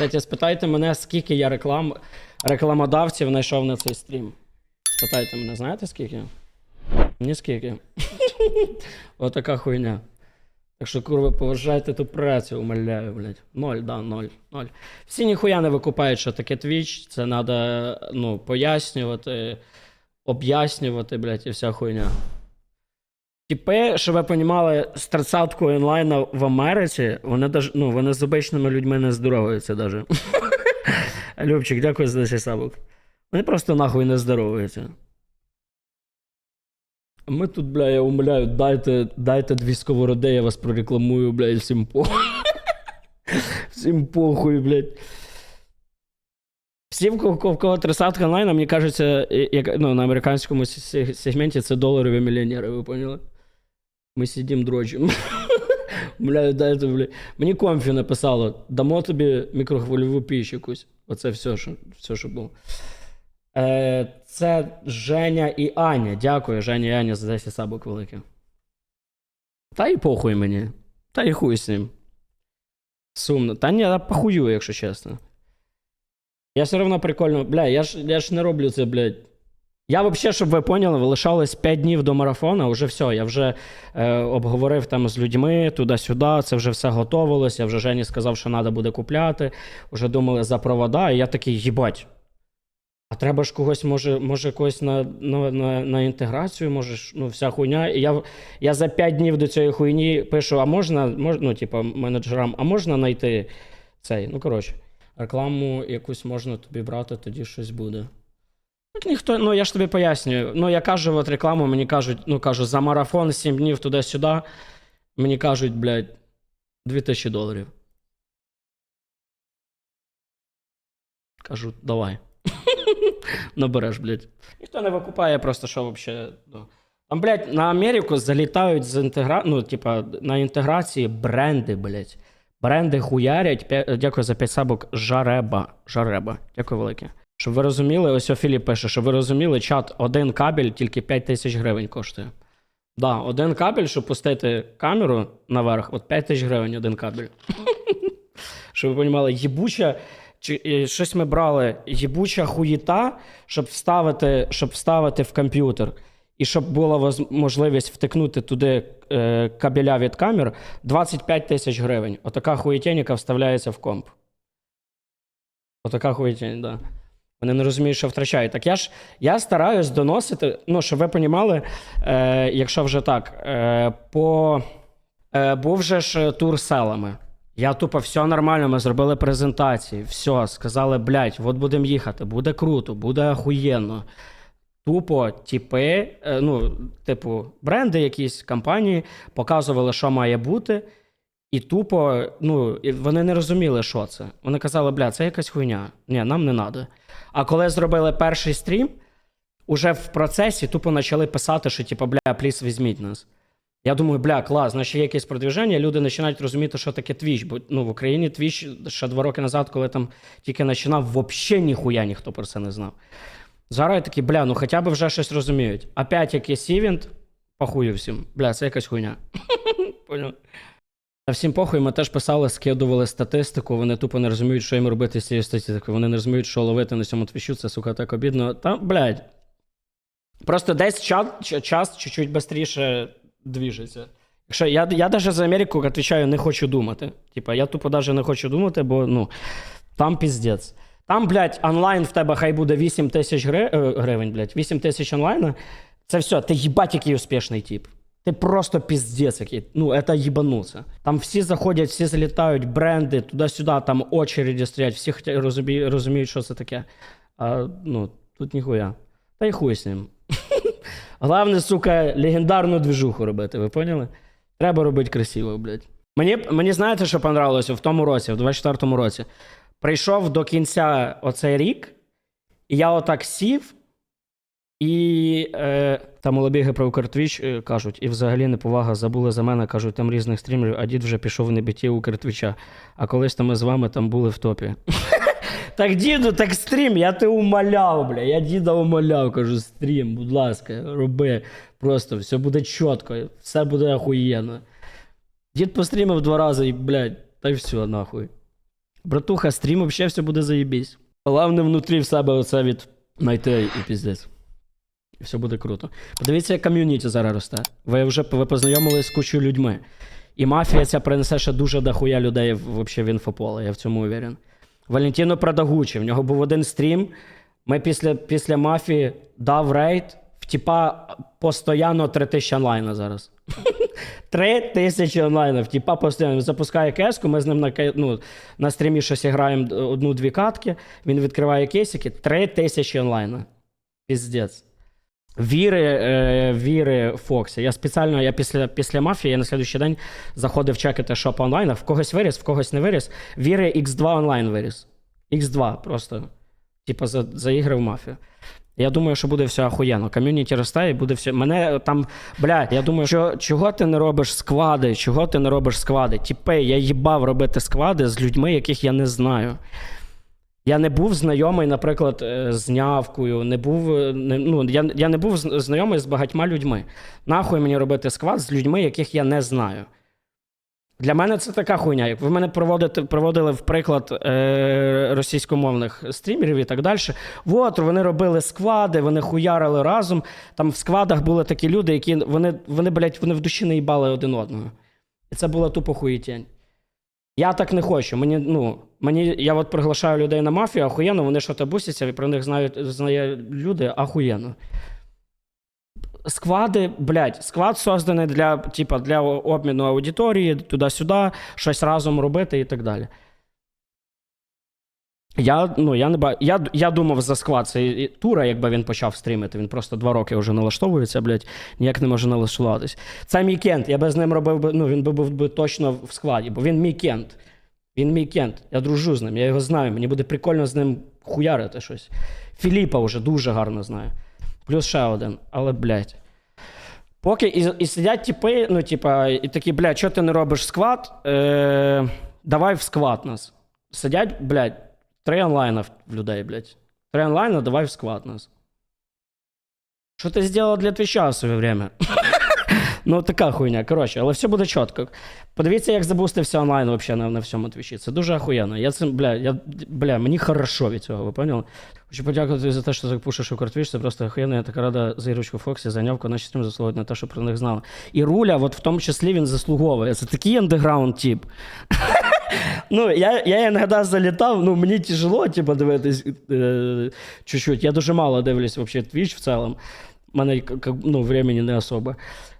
Кстати, спитайте мене, скільки я реклам... рекламодавців знайшов на цей стрім. Спитайте мене, знаєте скільки? Ні скільки. Отака хуйня. Так що, курва, поважайте ту працю, умоляю, блядь. Ноль, да, ноль, ноль. Всі ніхуя не викупають, що таке Twitch. Це треба, ну, пояснювати, об'яснювати, блядь, і вся хуйня. Типи, щоб ви понімали, з тридцяткою онлайна в Америці, вони, даже, ну, вони з обичними людьми не здоровуються даже. Любчик, дякую за 10 сабок. Вони просто нахуй не здоровуються. Ми тут, бля, я умоляю, дайте, дайте дві сковороди, я вас прорекламую, бля, і всім похуй. Всім похуй, блядь. Всі, в кого, в кого тридцятка онлайн, мені кажеться, як, ну, на американському сегменті це доларові мільйонери, ви поняли? Ми сидім дрочимо. Бля, дайте, бля. Мені комфі написало, дамо тобі мікрохвильову піч якусь. Оце все, що, все, що було. Е, це Женя і Аня. Дякую, Женя і Аня, за 10 сабок великих. Та й похуй мені. Та й хуй з ним. Сумно. Та ні, я похую, якщо чесно. Я все одно прикольно. Бля, я ж, я ж не роблю це, блядь. Я взагалі, щоб ви поняли, лишалось 5 днів до марафона, вже все. Я вже е, обговорив там з людьми туди-сюди, це вже все готовилось. Я вже Жені сказав, що треба буде купляти. Вже думали за провода, і я такий, їбать. А треба ж когось, може, може когось на, на, на, на інтеграцію, може, ну, вся хуйня. І я, я за 5 днів до цієї хуйні пишу: а можна, мож, ну, типу, менеджерам, а можна знайти цей? Ну, коротше, рекламу якусь можна тобі брати, тоді щось буде. Так ніхто, ну я ж тобі пояснюю. Ну, я кажу, от рекламу, мені кажуть, ну кажу, за марафон 7 днів туди-сюди. Мені кажуть, блядь, 2000 доларів. Кажу, давай. Набереш, блядь. Ніхто не викупає просто, що взагалі. Ну. Там, блядь, на Америку залітають з інтегра... ну, типа, на інтеграції бренди, блядь. Бренди хуярять. Дякую за 5 сабок. Жареба. Жареба. Дякую велике. Щоб ви розуміли, ось Філіп пише, щоб ви розуміли, чат, один кабель тільки 5 тисяч гривень коштує. Да, один кабель, щоб пустити камеру наверх, от 5 тисяч гривень один кабель. Щоб ви розуміли, їбуча. Чи е, щось ми брали їбуча хуїта, щоб вставити, щоб вставити в комп'ютер, і щоб була можливість втикнути туди е, кабеля від камер 25 тисяч гривень. Отака хуєтєніка вставляється в комп. Отака хуєтєнь, да. Вони не розуміють, що втрачають. Так я ж я стараюсь доносити, ну, щоб ви розуміли, е, якщо вже так, е, по, е, був же ж тур селами. Я тупо все нормально, ми зробили презентації, все, сказали, блядь, от будемо їхати, буде круто, буде охуєнно. Тупо типи, е, ну, типу, бренди, якісь компанії показували, що має бути. І тупо, ну, вони не розуміли, що це. Вони казали, бля, це якась хуйня. Ні, нам не треба. А коли зробили перший стрім, уже в процесі тупо почали писати, що, типу, бля, пліс, візьміть нас. Я думаю, бля, клас, значить є якесь продвіження, люди починають розуміти, що таке Twitch. Бо ну, в Україні Twitch ще два роки назад, коли там тільки починав, взагалі ніхуя ніхто про це не знав. Зараз я такий, бля, ну хоча б вже щось розуміють. Опять якийсь івент, похую всім. Бля, це якась хуйня. Поняв? А всім похуй, ми теж писали, скидували статистику. Вони тупо не розуміють, що їм робити з цією статистикою. Вони не розуміють, що ловити на цьому твічу, це сука так обідно. Та, блядь. Просто десь час, час чуть-чуть швидше двіжиться. Якщо я, я навіть за Америку відповідаю, не хочу думати. Типа, я тупо навіть не хочу думати, бо ну, там піздець. Там, блядь, онлайн в тебе хай буде 8 тисяч е, гривень, блядь, 8 тисяч онлайна. Це все, ти їбать, який успішний тип. Ти просто піздець який. Ну, це їбануться. Там всі заходять, всі залітають, бренди, туди-сюди, там очереді стоять, всі розумі... розуміють, що це таке. А ну, тут ніхуя. Та й хуй з ним. Головне, сука, легендарну движуху робити, ви поняли? Треба робити красиво, блядь. Мені, мені знаєте, що понравилося в тому році, в 24-му році. Прийшов до кінця оцей рік, і я отак сів, і е, там молодіги про Укртвіч е, кажуть, і взагалі неповага забули за мене, кажуть, там різних стрімерів, а дід вже пішов в небіті Укртвіча. А колись там ми з вами там були в топі. Так, діду, так стрім, я тебе умоляв, бля. Я діда умоляв, кажу, стрім, будь ласка, роби. Просто все буде чітко, все буде охуєнно. Дід пострімив два рази і, блядь, та й все, нахуй. Братуха, стрім вообще все буде заєбісь. Головне внутрі в себе оце від знайти і піздець. І все буде круто. Подивіться, як ком'юніті зараз росте. Ви вже ви познайомились з кучою людьми. І мафія ця принесе ще дуже дохуя людей в, в інфополе, я в цьому уверен. Валентіно Продагучі, в нього був один стрім. Ми після, після мафії дав рейд, в типа постоянно 3 тисячі онлайна зараз. Три тисячі онлайнів. Типа постійно Він запускає кеску, ми з ним на, ну, на стрімі щось граємо одну-дві катки. Він відкриває кейсики, три тисячі онлайна. Піздець. Віри, е, віри Фоксі. Я спеціально я після, після мафії я на слідуючий день заходив чекати, що по онлайнах. В когось виріс, в когось не виріс. Віри X2 онлайн виріс. X2 просто. Типа за, заіграв мафію. Я думаю, що буде все охуєнно. Ком'юніті росте і буде все. Мене там, бля, я думаю, що чого ти не робиш сквади? Чого ти не робиш сквади? Тіпе, я їбав робити сквади з людьми, яких я не знаю. Я не був знайомий, наприклад, е, з нявкою, не був, е, не, ну, я, я не був знайомий з багатьма людьми. Нахуй мені робити сквад з людьми, яких я не знаю. Для мене це така хуйня. Як ви мене проводите, проводили в приклад е, російськомовних стрімерів і так далі. От вони робили сквади, вони хуярили разом. Там в сквадах були такі люди, які вони, вони, блядь, вони в душі не їбали один одного. І це була тупо хуєтень. Я так не хочу. Мені, ну, мені, я от приглашаю людей на мафію, ахуєнно, вони що-то бусяться, і про них знають знає люди, ахуєнно. Сквади, блядь, склад созданий для, типа, для обміну аудиторії, туди-сюди, щось разом робити і так далі. Я, ну, я, не ба... я, я думав за склад. Це і- і Тура, якби він почав стрімити. Він просто два роки вже налаштовується, блядь, ніяк не може налаштуватись. Це мій кент. Я би з ним робив би, ну, він би був би точно в складі, бо він мій кент. Він мій кент. Я дружу з ним, я його знаю. Мені буде прикольно з ним хуярити щось. Філіпа вже дуже гарно знаю. Плюс ще один, але, блядь. Поки і, і сидять типи, ну, типа, і такі, блядь, що ти не робиш сквад? Е, давай в сквад нас. Сидять, блядь, три онлайна в людей, блядь. Три онлайна, давай в сквад нас. Що ти зробила для твіча в своє время? ну, така хуйня. Коротше, але все буде чітко. Подивіться, як забустився онлайн вообще на, на всьому твічі. Це дуже охуєнно. Я цим, бля, я, бля, мені хорошо від цього, ви поняли? Хочу подякувати за те, що запушиш у Картвіч. Це просто охуєнно. Я така рада за Ірочку Фоксі, за нявку наші стрім заслуговують на те, що про них знали. І Руля, от в тому числі він заслуговує. Це такий андеграунд тип. Ну, я, я іноді залітав, ну мені тяжело, типу, дивитись е, чуть-чуть. Я дуже мало дивлюсь вообще твіч в цілому. У мене ну, времени не особо.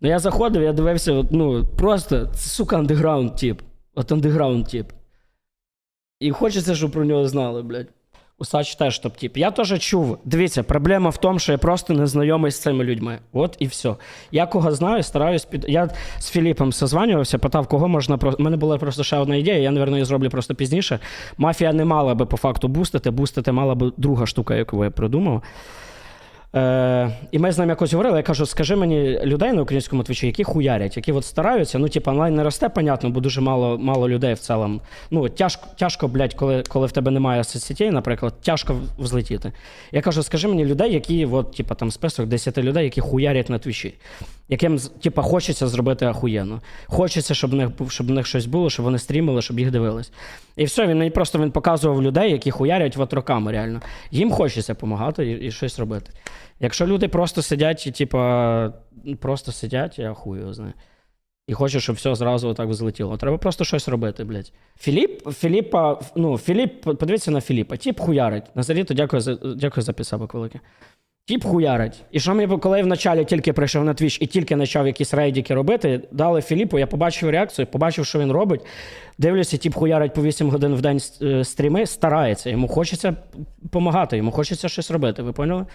Ну я заходив, я дивився, ну, просто, сука, андеграунд тип. От андеграунд тип. І хочеться, щоб про нього знали, блядь. Усач теж топ-тіп. Я теж чув. Дивіться, проблема в тому, що я просто не знайомий з цими людьми. От і все. Я кого знаю, стараюсь під. Я з Філіпом созванювався, питав, кого можна. У мене була просто ще одна ідея, я, мабуть, її зроблю просто пізніше. Мафія не мала би по факту бустити, бустити мала би друга штука, яку я придумав. Е, і ми з ним якось говорили. Я кажу, скажи мені людей на українському твічі, які хуярять, які от стараються. Ну, типу, онлайн не росте, понятно, бо дуже мало, мало людей в цілому. Ну, тяжко, тяжко, блядь, коли, коли в тебе немає соцсетей, наприклад, тяжко взлетіти. Я кажу, скажи мені людей, які, от, типу, там список 10 людей, які хуярять на твічі, яким типу, хочеться зробити ахуєнно. Хочеться, щоб в них щоб в них щось було, щоб вони стрімили, щоб їх дивились. І все, він просто він показував людей, які хуярять от роками реально. Їм хочеться допомагати і, і щось робити. Якщо люди просто сидять і, типа, просто сидять, я його знаю. І хоче, щоб все зразу отак взлетіло. Треба просто щось робити, блядь. Філіп, Філіпа, ну, Філіп, подивіться на Філіпа. Тіп хуярить. Назаріто, дякую за, дякую за підсабок велике. Тіп хуярить. І що мені, коли я вначалі тільки прийшов на твіч і тільки почав якісь рейдики робити, дали Філіпу, я побачив реакцію, побачив, що він робить. Дивлюся, тіп хуярить по 8 годин в день е, стріми, старається. Йому хочеться допомагати, йому хочеться щось робити. Ви поняли?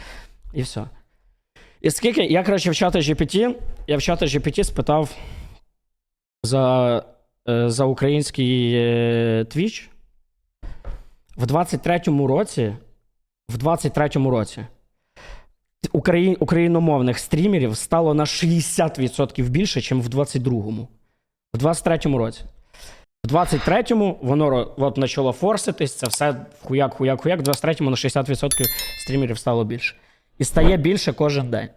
І все. І скільки, я, коротше, в чата GPT, я в чата GPT спитав за, е, за український е, Twitch. В 23-му році, в 23-му році Україн, україномовних стрімерів стало на 60% більше, ніж в 22-му. В 23-му році. В 23-му воно от почало форситись, це все хуяк, хуяк, хуяк. В 23-му на 60% стрімерів стало більше. І стає більше кожен день.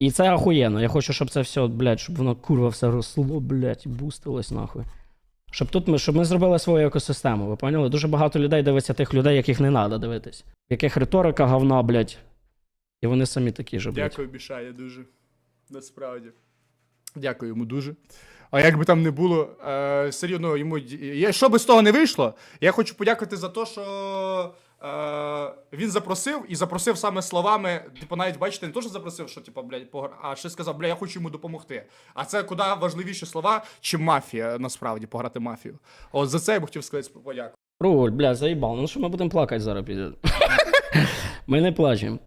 І це охуєнно. Я хочу, щоб це все, блядь, щоб воно курва все росло, блядь, бустилось нахуй. Щоб тут ми, щоб ми зробили свою екосистему. Ви поняли? Дуже багато людей дивиться тих людей, яких не треба дивитись. Яких риторика говна, блядь. І вони самі такі ж, блядь. Дякую, Бішаня, дуже. Насправді. Дякую йому дуже. А як би там не було, е, серйозно, йому. Я, що би з того не вийшло, я хочу подякувати за те, що е, він запросив і запросив саме словами. Типу, навіть бачите, не то, що запросив, що типу, блядь, погр... а ще сказав, бля, я хочу йому допомогти. А це куди важливіші слова, чим мафія, насправді, пограти мафію. От за це я б хотів сказати подяку. Руль, бля, заїбал. Ну що ми будемо плакати зараз. Ми не плачемо.